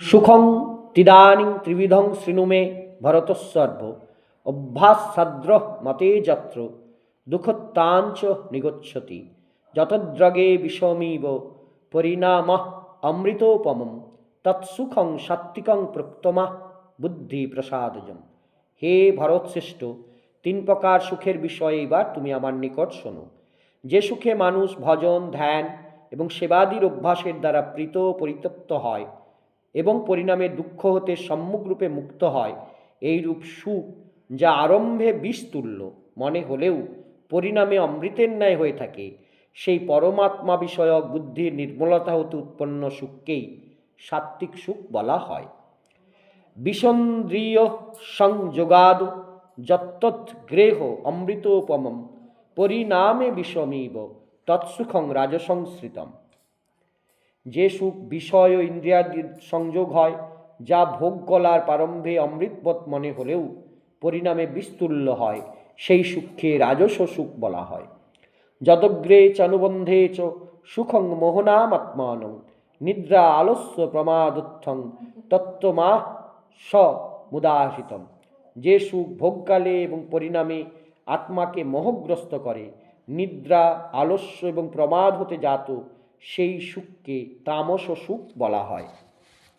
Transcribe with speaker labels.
Speaker 1: সুখং তিদানিং ত্রিবিধং শৃণু মে ভরতসর্ব। অভ্যাসাদ্র মতে যত্র, দুঃখত্তাঞ্চ নিগচ্ছতি। যতদ্রগে বিষমীব, পরিণাম অমৃতোপমম। তৎসুখং সাত্বিকং প্রক্তমা বুদ্ধি প্রসাদজম হে ভরতশ্রেষ্ঠ, তিন প্রকার সুখের বিষয়ে এবার তুমি আমার নিকট শোনো। যে সুখে মানুষ ভজন, ধ্যান এবং সেবাদির অভ্যাসের দ্বারা প্রীত পরিতপ্ত হয় এবং পরিণামে দুঃখ হতে সম্মুখরূপে মুক্ত হয়। এইরূপ সুখ যা আরম্ভে বিষতুল্য মনে হলেও পরিণামে অমৃতের ন্যায় হয়ে থাকে। সেই পরমাত্মা বিষয়ক বুদ্ধির নির্মলতা হতে উৎপন্ন সুখকেই সাত্ত্বিক সুখ বলা হয়। বিষন্দ্রিয় সংযোগাদ যত্তৎগ্রেহ অমৃতোপমম, পরিণামে বিষমীব তৎসুখং রাজসংস্কৃতম। যে সুখ বিষয় ও ইন্দ্রিয়াদির সংযোগ হয়, যা ভোগ কলার প্রারম্ভে অমৃতবৎ মনে হলেও পরিণামে বিস্তুল্য হয়, সেই সুখকে রাজস সুখ বলা হয়। যদগ্রে চানুবন্ধে চ সুখং মোহনামাত্মানং, নিদ্রা আলস্য প্রমাদুত্থং, তত্ত্বমা স মুদাহিতম। যে সুখ ভোগকালে এবং পরিণামে আত্মাকে মোহগ্রস্ত করে, নিদ্রা, আলস্য এবং প্রমাদ হতে জাত সেই সুখকে তামস সুখ বলা হয়।